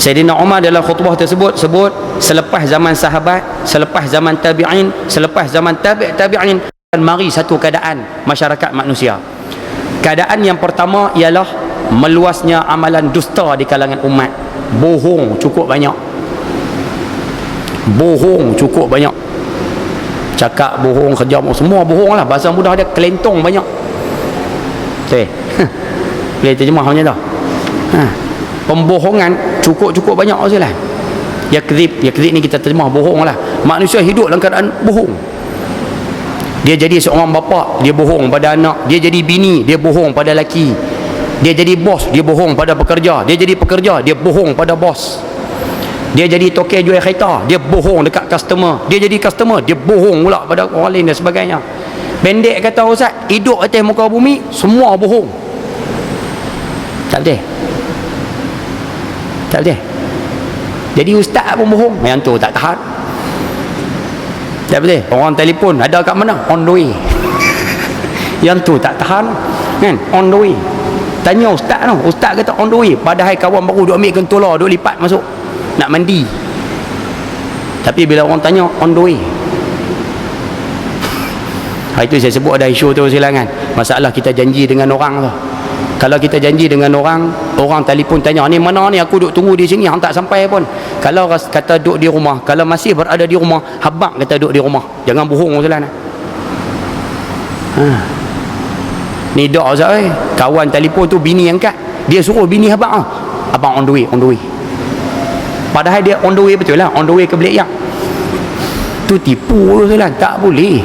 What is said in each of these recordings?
Sayyidina Umar dalam khutbah tersebut sebut selepas zaman sahabat, selepas zaman tabi'in, selepas zaman tabi' tabi'in akan mari satu keadaan masyarakat manusia. Keadaan yang pertama ialah meluasnya amalan dusta di kalangan umat. Bohong cukup banyak. Bohong cukup banyak. Cakap bohong, kerja bohong, semua bohong lah. Bahasa mudah dia kelentong banyak. Okey. Boleh terjemah macam tu. Ha. Pembohongan cukup-cukup banyak Rasulullah. Ya kedip, ya kedip ni kita terjemah bohong lah. Manusia hidup dalam keadaan bohong. Dia jadi seorang bapa, dia bohong pada anak. Dia jadi bini, dia bohong pada laki. Dia jadi bos, dia bohong pada pekerja. Dia jadi pekerja, dia bohong pada bos. Dia jadi token jual kereta, dia bohong dekat customer. Dia jadi customer, dia bohong pula pada orang lain dan sebagainya. Pendek kata Ustaz, hidup atas muka bumi semua bohong. Tak betul? Tak betul? Jadi ustaz pun bohong, yang tu tak tahan. Tak betul? Orang telefon ada kat mana? On the way. yang tu tak tahan. Kan? On the way. Tanya ustaz tu. Ustaz kata on the way. Padahal kawan baru duk ambil kentola, duk lipat masuk. Nak mandi. Tapi bila orang tanya on the way. Ha, itu saya sebut ada isu tu silangan. Masalah kita janji dengan orang tu. Kalau kita janji dengan orang, orang telefon tanya, ni mana ni aku duk tunggu di sini, hang tak sampai pun. Kalau kata duk di rumah, kalau masih berada di rumah, habang kata duk di rumah. Jangan bohong silan. Ha. Ni dok Ustaz eh. Kawan telefon tu bini angkat. Dia suruh bini habang ah. Abang on the way, on the way. Padahal dia on the way betul lah, on the way ke Belik Yang. Tu tipu tu lah, tak boleh.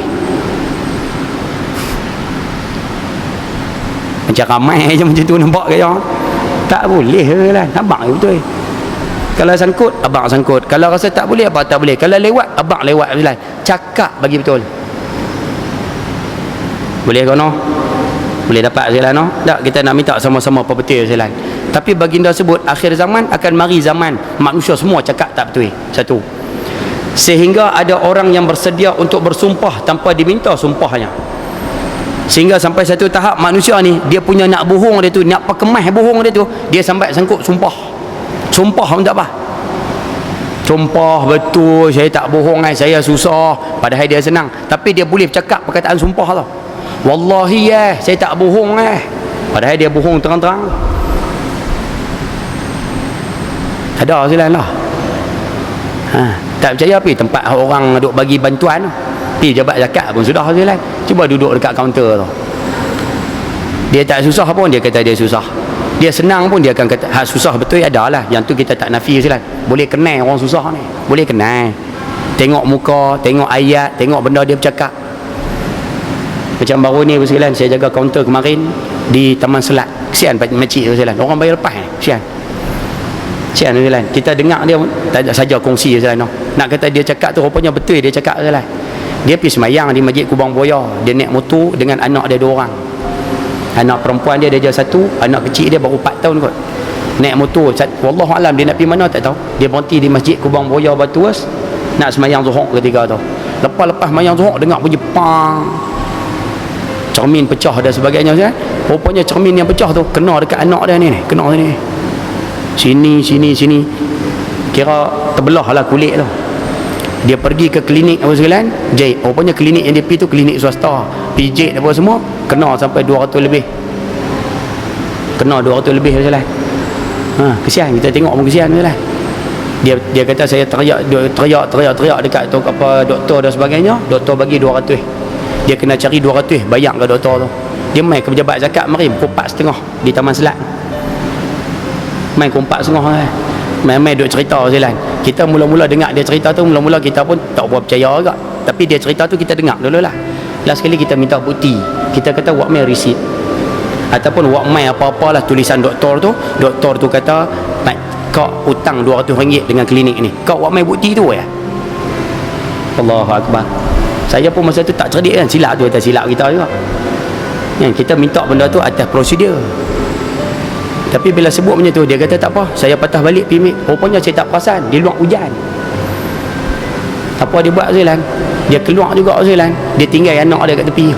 Macam ramai je macam tu nampak kaya tak boleh lah abang betul. Kalau sangkut abang sangkut. Kalau rasa tak boleh abang tak boleh. Kalau lewat abang lewat. Betul cakap bagi betul. Boleh kau no? Boleh dapat silan no? Tak kita nak minta sama-sama apa betul silan tapi baginda sebut akhir zaman akan mari zaman. Manusia semua cakap tak betul. Satu. Sehingga ada orang yang bersedia untuk bersumpah tanpa diminta sumpahnya sehingga sampai satu tahap manusia ni dia punya nak bohong dia tu nak perkemah bohong dia tu dia sampai sangkut sumpah. Sumpah untuk apa. Sumpah betul. Saya tak bohong kan saya susah. Padahal dia senang. Tapi dia boleh bercakap perkataan sumpah tau wallahi ya saya tak bohong eh. Padahal dia bohong terang-terang. Ada silan lah ha, tak percaya pergi tempat orang duk bagi bantuan tu pergi jabat zakat pun sudah silan cuba duduk dekat kaunter tu. Dia tak susah pun dia kata dia susah. Dia senang pun dia akan kata ha, susah betul ada lah. Yang tu kita tak nafi silan boleh kenal orang susah ni. Boleh kenal tengok muka tengok ayat tengok benda dia bercakap. Macam baru ni bersilan saya jaga kaunter kemarin di Taman Selat. Kesian makcik bersilan orang bayar lepas kesian kesian bersilan kita dengar dia tak saja kongsi no. nak kata dia cakap tu rupanya betul dia cakap bersilan dia pergi semayang di Masjid Kubang Boya dia naik motor dengan anak dia dua orang. Anak perempuan dia dia satu anak kecil dia baru 4 tahun kot. Naik motor wallahu alam dia nak pergi mana tak tahu. Dia berhenti di Masjid Kubang Boya Batuas nak semayang zuhur ketiga tu. Lepas-lepas semayang zuhur dengar bunyi pang. Cermin pecah dan sebagainya kan rupanya cermin yang pecah tu kena dekat anak dia ni kena sini sini sini sini. Kira terbelah lah kulit tu dia pergi ke klinik apa sekalian jahit rupanya klinik yang dia pergi tu klinik swasta. Pijit apa semua kena sampai 200 lebih. Kena 200 lebih sekalian ha, kesian. Kita tengok pun kesian sekalian dia dia kata saya teriak teriak teriak teriak dekat tu apa doktor dan sebagainya. Doktor bagi 200 dia kena cari 200 bayar ke doktor tu. Dia main ke pejabat zakat mari 4 setengah di Taman Selat. Main 4 setengah eh. Main-main duk cerita Zelan kita mula-mula dengar dia cerita tu mula-mula kita pun tak berapa percaya juga tapi dia cerita tu kita dengar dulu lah last sekali kita minta bukti kita kata buat main receipt. Ataupun buat main apa-apalah tulisan doktor tu. Doktor tu kata kau hutang RM200 dengan klinik ni. Kau buat main bukti tu ya? Allahu Akbar. Saya pun masa tu tak cerdik kan silap tu atas silap kita juga. Kan kita minta benda tu atas prosedur tapi bila sebut macam tu dia kata tak apa saya patah balik pimik. Rupanya saya tak perasan di luar hujan. Apa dia buat Zelan dia keluar juga Zelan dia tinggal anak dia kat tepi.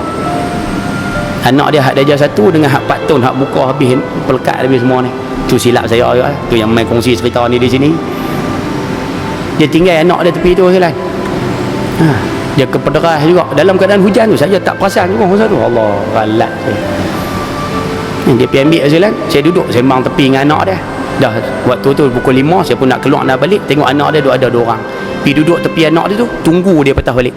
Anak dia hak darjah satu dengan hak 4 tahun hak buka habis pelekat habis semua ni. Tu silap saya juga tu yang main kongsi cerita ni di sini. Dia tinggal anak dia tepi tu Ustaz ha. dia kepederah juga. Dalam keadaan hujan tu saya tak perasan juga. Masa tu Allah galat dia pergi ambil Ustaz saya duduk sembang tepi dengan anak dia. Dah waktu tu pukul 5 saya pun nak keluar nak balik. Tengok anak dia duduk ada dua orang. Pergi duduk tepi anak dia tu tunggu dia patah balik.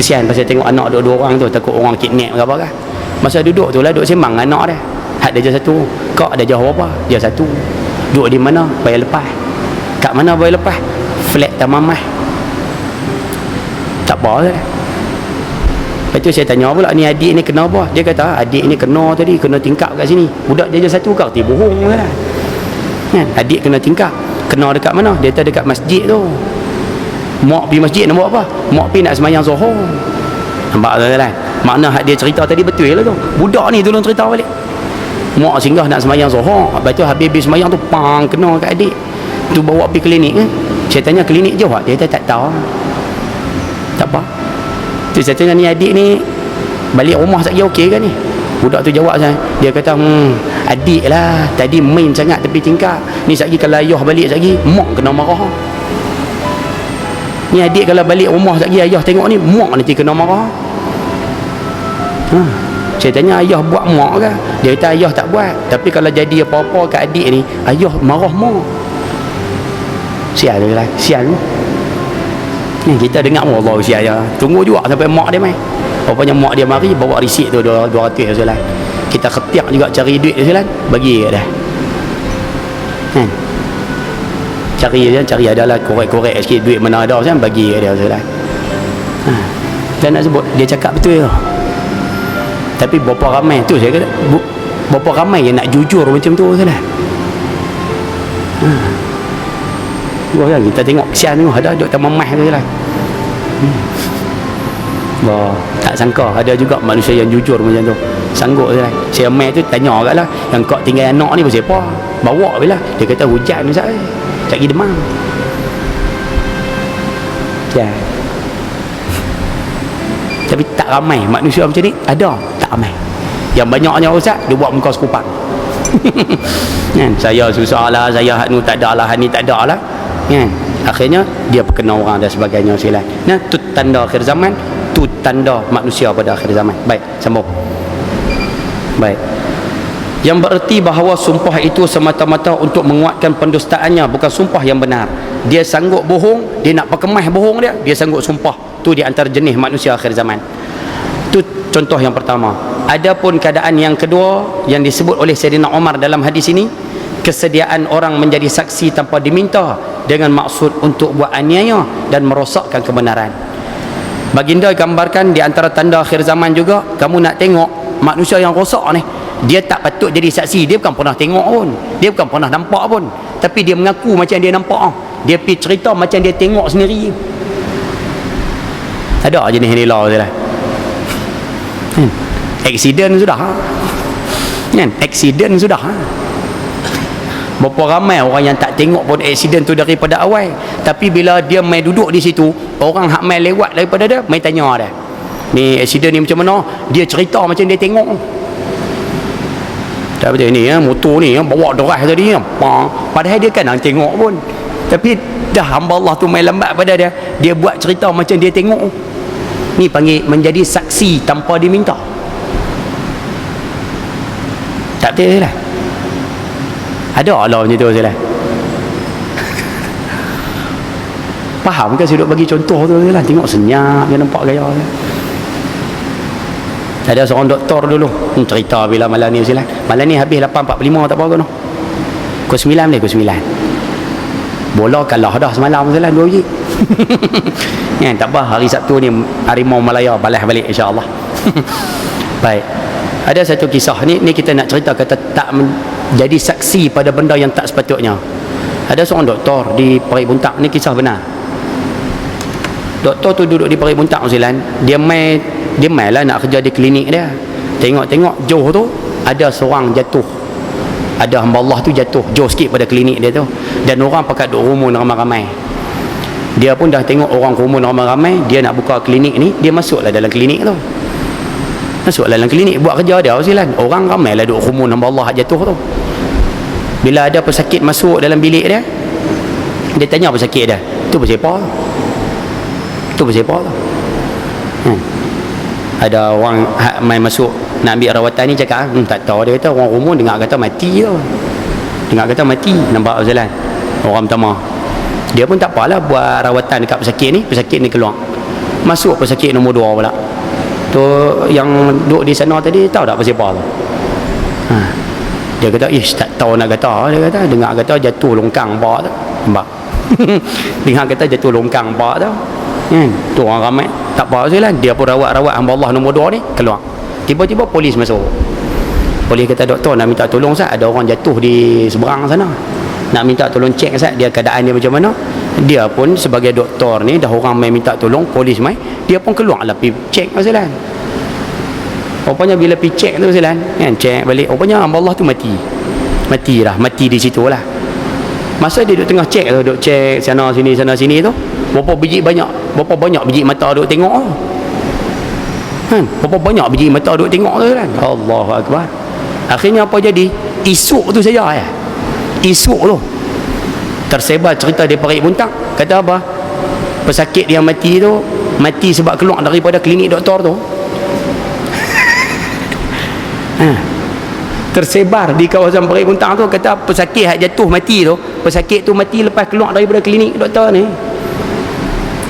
Kesian pasal tengok anak dua, dua orang tu takut orang kidnap ke apa kan masa duduk tu lah duduk sembang dengan anak dia. Had dia satu kau ada jauh apa dia satu. Duduk di mana bayar lepas. Kat mana bayar lepas? Flat tamamah tak apa lah Lepas tu saya tanya pula ni adik ni kena apa? Dia kata adik ni kena tadi, kena tingkap kat sini. Budak dia je satu kau, dia bohong lah. Kan? Adik kena tingkap. Kena dekat mana? Dia kata dekat masjid tu. Mak pergi masjid nak buat apa? Mak pergi nak semayang zuhur. Nampak tak kan? Makna dia cerita tadi betul lah tu. Budak ni tolong cerita balik. Mak singgah nak semayang zuhur. Lepas tu habis-habis semayang tu pang kena kat adik. Tu bawa pergi klinik kan? Saya tanya klinik je Dia kata tak tahu. Tak apa. Tu saya tanya ni adik ni balik rumah sekejap okey kan ni? Budak tu jawab saya. Dia kata, "Hmm, adik lah. Tadi main sangat tepi tingkap. Ni sekejap kalau ayah balik sekejap, mak kena marah." Ni adik kalau balik rumah sekejap ayah tengok ni, mak nanti kena marah. Ha. Saya tanya ayah buat mak ke? Dia kata ayah tak buat. Tapi kalau jadi apa-apa kat adik ni, ayah marah mak. Sial dia lah. Sial tu. Ni kita dengar oh, Allah usia ya. Tunggu juga sampai mak dia mai. Rupanya mak dia mari bawa risik tu 200 Rasulullah. Kita ketiak juga cari duit Rasulullah. Bagi dah. Kan? Cari dia cari adalah korek-korek sikit duit mana ada kan bagi dia Rasulullah. Ha. Dan nak sebut dia cakap betul ya. Tapi berapa ramai tu saya kata berapa ramai yang nak jujur macam tu Rasulullah. Ha. Wah kan kita tengok kesian tu ada duk tamamah tu lah. Hmm. Wah, tak sangka ada juga manusia yang jujur macam tu. Sanggup je lah. Saya mai tu tanya agak lah. Yang kau tinggal anak ni pasal apa? Bawa bila. Dia kata hujan ni saya. Tak pergi demam. Ya. Tapi tak ramai manusia macam ni. Ada. Tak ramai. Yang banyaknya Ustaz, dia buat muka sekupang. kan? Saya susah lah. Saya ni tak ada lah. Ni tak ada lah kan? Akhirnya dia perkenal orang dan sebagainya silat nah tu tanda akhir zaman tu tanda manusia pada akhir zaman. Baik sambung. Baik. Yang bererti bahawa sumpah itu semata-mata untuk menguatkan pendustaannya bukan sumpah yang benar. Dia sanggup bohong dia nak perkemah bohong dia dia sanggup sumpah. Tu di antara jenis manusia akhir zaman. Tu contoh yang pertama. Adapun keadaan yang kedua yang disebut oleh Sayyidina Umar dalam hadis ini kesediaan orang menjadi saksi tanpa diminta dengan maksud untuk buat aniaya dan merosakkan kebenaran. Baginda gambarkan di antara tanda akhir zaman juga kamu nak tengok manusia yang rosak ni dia tak patut jadi saksi. Dia bukan pernah tengok pun dia bukan pernah nampak pun. Tapi dia mengaku macam dia nampak. Dia pergi cerita macam dia tengok sendiri. Ada jenis ni lah? Hmm. accident sudah kan? Accident sudah Berapa ramai orang yang tak tengok pun aksiden tu daripada awal. Tapi bila dia main duduk di situ, orang hak main lewat daripada dia, main tanya dia. Ni aksiden ni macam mana? Dia cerita macam dia tengok. Tak betul ni ya, motor ni ya, bawa derah tadi ya. Padahal dia kan nak tengok pun. Tapi dah hamba Allah tu main lambat pada dia. Dia buat cerita macam dia tengok. Ni panggil menjadi saksi tanpa diminta. Tak betul lah. Ada Allah macam tu Zailan Faham ke saya bagi contoh tu Zailan Tengok senyap dia nampak gaya dia. Ada seorang doktor dulu. Hmm, Cerita bila malam ni Zailan Malam ni habis 8.45 tak apa ke no Pukul 9 ni pukul 9 Bola kalah dah semalam Zailan dua biji. Ya, tak apa hari Sabtu ni Harimau Malaya balas balik insyaAllah Baik. Ada satu kisah ni ni kita nak cerita kata tak jadi saksi pada benda yang tak sepatutnya. Ada seorang doktor di Parik Buntak. Ni kisah benar. Doktor tu duduk di Parik Buntak Zealand dia mai dia mai lah nak kerja di klinik dia. Tengok-tengok jauh tu ada seorang jatuh. Ada hamba Allah tu jatuh jauh sikit pada klinik dia tu. Dan orang pakat duduk rumun ramai-ramai. Dia pun dah tengok orang rumun ramai-ramai dia nak buka klinik ni dia masuklah dalam klinik tu. Masuk dalam klinik buat kerja dia silan orang ramai lah duduk rumun hamba Allah jatuh tu bila ada pesakit masuk dalam bilik dia dia tanya pesakit dia. Tu apa tu apa hmm. ada orang main masuk nak ambil rawatan ni cakap hmm, tak tahu. Dia kata orang umum dengar kata mati tu dengar kata mati nampak jalan orang pertama. Dia pun tak apalah buat rawatan dekat pesakit ni pesakit ni keluar. Masuk pesakit nombor dua pula. Tu yang duduk di sana tadi tahu tak pasal apa tu? Ha. Dia kata ish tak tahu nak kata. Dia kata dengar kata jatuh longkang bawa tu. Nampak? Dengar kata jatuh longkang bawa tu. Hmm. tu orang ramai. Tak apa lah dia pun rawat-rawat hamba Allah nombor dua ni keluar. Tiba-tiba polis masuk. Polis kata doktor nak minta tolong sah ada orang jatuh di seberang sana. Nak minta tolong cek sah dia keadaan dia macam mana. Dia pun sebagai doktor ni dah orang main minta tolong polis mai dia pun keluar lah pergi cek masalah rupanya bila pergi cek tu masalah kan cek balik rupanya hamba Allah tu mati. Mati lah mati di situ lah. Masa dia duduk tengah cek tu duduk cek sana sini sana sini tu berapa biji banyak berapa banyak biji mata duduk tengok tu. Kan berapa banyak biji mata duduk tengok tu kan Allahu Akbar. Akhirnya apa jadi? Isuk tu saja ya. Isuk tu. Tersebar cerita di Parik Buntang. Kata apa? Pesakit yang mati tu mati sebab keluar daripada klinik doktor tu ha. tersebar di kawasan Parik Buntang tu kata pesakit yang jatuh mati tu. Pesakit tu mati lepas keluar daripada klinik doktor ni.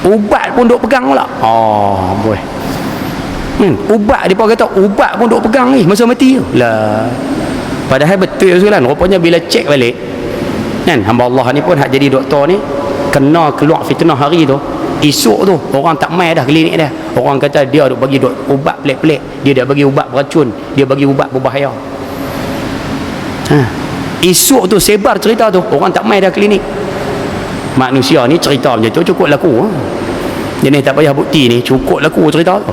Ubat pun duk pegang pula. Oh boy. Hmm, ubat dia pun kata ubat pun duk pegang ni masa mati tu. Lah. Padahal betul sekali rupanya bila cek balik kan hamba Allah ni pun hak jadi doktor ni kena keluar fitnah hari tu esok tu orang tak mai dah klinik dia orang kata dia duk bagi duk ubat pelik-pelik. Dia dah bagi ubat beracun. Dia bagi ubat berbahaya. Ha. esok tu sebar cerita tu orang tak mai dah klinik. Manusia ni cerita macam tu cukup laku ha. jenis tak payah bukti ni cukup laku cerita tu.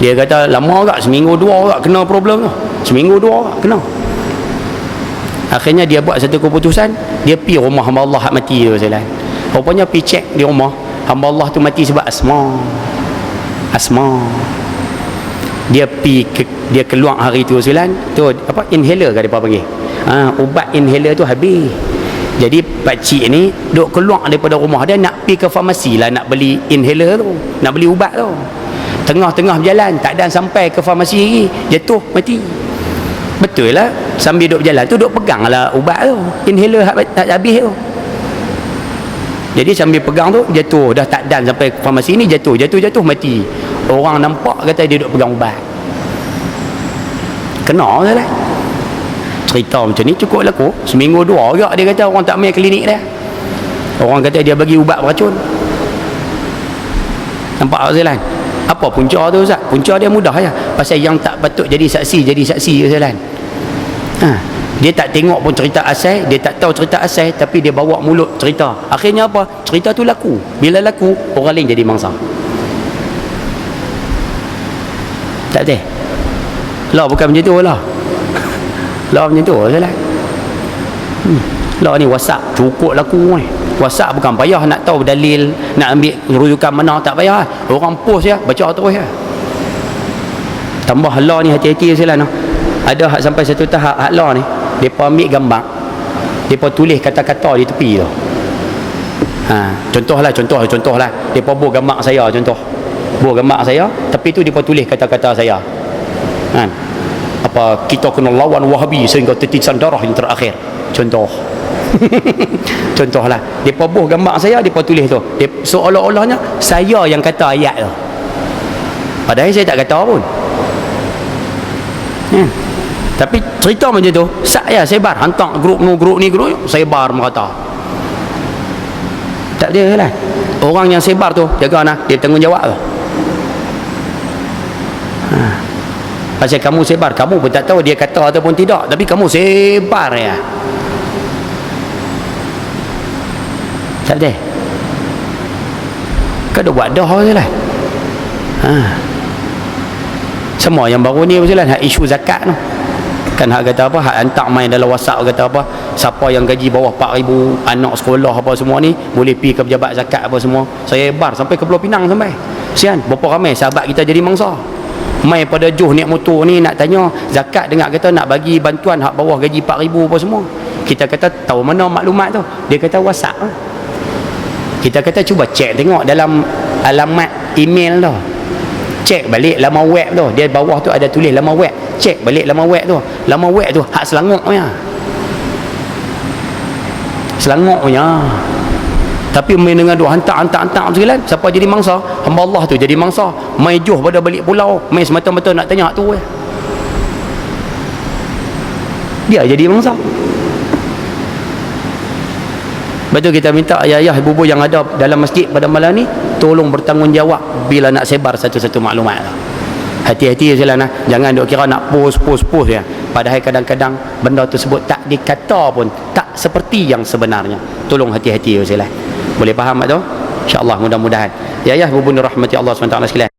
Dia kata lama agak seminggu dua agak kena problem tu. Seminggu dua agak kena. Akhirnya dia buat satu keputusan. Dia pi rumah Allah hak mati tu sekalian rupanya pi cek di rumah hamba Allah tu mati sebab asma. Asma. Dia pi ke, dia keluar hari tu sekalian tu apa inhaler ke dia panggil. Ha, ubat inhaler tu habis. Jadi pakcik ni duk keluar daripada rumah dia nak pi ke farmasi lah nak beli inhaler tu nak beli ubat tu. Tengah-tengah berjalan tak ada sampai ke farmasi lagi jatuh mati. Betul lah sambil duduk berjalan tu duduk pegang lah ubat tu inhaler habis tu jadi sambil pegang tu jatuh dah tak dan sampai farmasi ni jatuh jatuh-jatuh mati orang nampak kata dia duduk pegang ubat kena lah cerita macam ni cukup laku seminggu dua agak dia kata orang tak main klinik dia orang kata dia bagi ubat beracun nampak tak Zelan apa punca tu Ustaz? Punca dia mudah ya. Pasal yang tak patut jadi saksi jadi saksi Ustaz. Ha. Dia tak tengok pun cerita asal, dia tak tahu cerita asal tapi dia bawa mulut cerita. Akhirnya apa? Cerita tu laku. Bila laku, orang lain jadi mangsa. Tak ada. Lah bukan macam tu lah. Lah macam tu Ustaz. Hmm. Lah ni WhatsApp cukup laku ni. WhatsApp bukan payah nak tahu dalil nak ambil rujukan mana tak payah orang post ya baca terus ya tambah law ni hati-hati silah no. ada hak sampai satu tahap hak law ni depa ambil gambar. Depa tulis kata-kata di tepi tu. Ha contohlah contoh contohlah. Depa buat gambar saya contoh. Buat gambar saya tapi tu depa tulis kata-kata saya. Kan apa kita kena lawan wahabi sehingga titisan darah yang terakhir. Contoh. Contohlah. Dia buh gambar saya dia tulis tu. Seolah-olahnya saya yang kata ayat tu. Padahal saya tak kata pun. Hmm. tapi cerita macam tu. Saya sebar hantar grup ni grup ni grup sebar merata tak ada lah. Orang yang sebar tu jaga nak dia tanggungjawab tu ha. pasal kamu sebar kamu pun tak tahu dia kata ataupun tidak. Tapi kamu sebar ya. Tak ada. Kau dah buat dah je lah. Ha. semua yang baru ni lah hak isu zakat tu kan hak kata apa? Hak hantar main dalam whatsapp kata apa? Siapa yang gaji bawah 4000 anak sekolah apa semua ni boleh pergi ke pejabat zakat apa semua. Saya bar sampai ke Pulau Pinang sampai. Sian berapa ramai sahabat kita jadi mangsa? Mai pada juh naik motor ni nak tanya zakat dengar kata nak bagi bantuan hak bawah gaji 4000 apa semua. Kita kata tahu mana maklumat tu? Dia kata whatsapp. Kita kata cuba cek tengok dalam alamat email tu cek balik laman web tu. Dia bawah tu ada tulis laman web. Cek balik laman web tu. Laman web tu hak selangor punya. Selangor punya. Tapi main dengan duk hantar hantar hantar sekalian siapa jadi mangsa? Hamba Allah tu jadi mangsa. Main juh pada balik pulau. Main semata-mata nak tanya tu ya. dia jadi mangsa Betul kita minta ayah-ayah ibu-ibu yang ada dalam masjid pada malam ni tolong bertanggungjawab bila nak sebar satu-satu maklumat tu. Hati-hati je lah nah. Jangan duk kira nak post post post ya. Padahal kadang-kadang benda tersebut tak dikata pun tak seperti yang sebenarnya. Tolong hati-hati je lah. Boleh faham tak tu? InsyaAllah mudah-mudahan. Ya ya ibu-ibu rahmati Allah SWT sekalian.